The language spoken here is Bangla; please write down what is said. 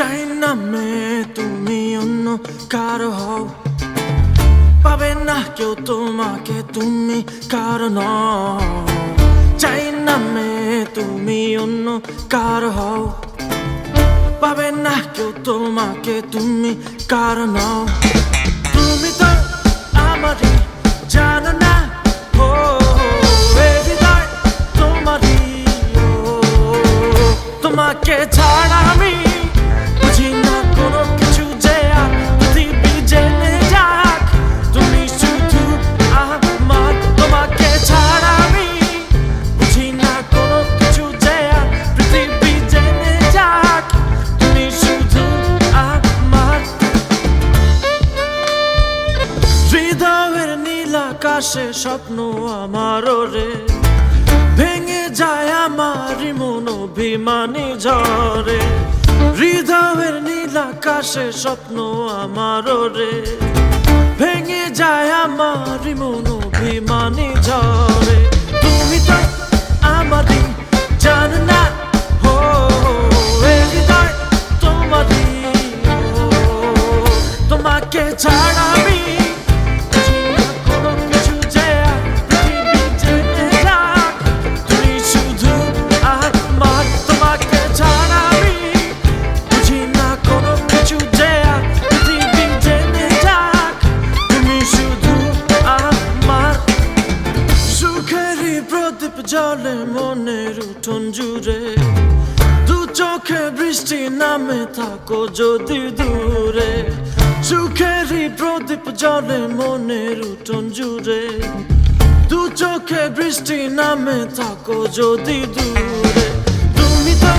চাই না মেয়ে তুমি অন্য কারও হও। পাবে না কেউ তোমাকে, তুমি কারণ চাই না মেয়ে তুমি অন্য কারও হও। পাবে না কেউ তোমাকে, তুমি কারণ তুমি তো আমারই, জানো না। তোমাকে ছাড়া আমি নীল স্বপ্ন আমারও রে। ভেঙে যায় আমার মন অভিমানী ঝরে হৃদয়ের নীল আকাশে স্বপ্ন আমারও রে। ভেঙে যায় আমার মন অভিমানী ঝরে তুমি তো আমারই জান না হৃদয় তোমারই তোমাকে ছাড়া জলে মনের উঠোন জুড়ে, দু চোখে বৃষ্টি নামে থাকো যদি দূরে। সুখেরই প্রদীপ জলে মনের উঠোন জুড়ে, দু চোখে বৃষ্টি নামে থাকো যদি দূরে। তুমি তো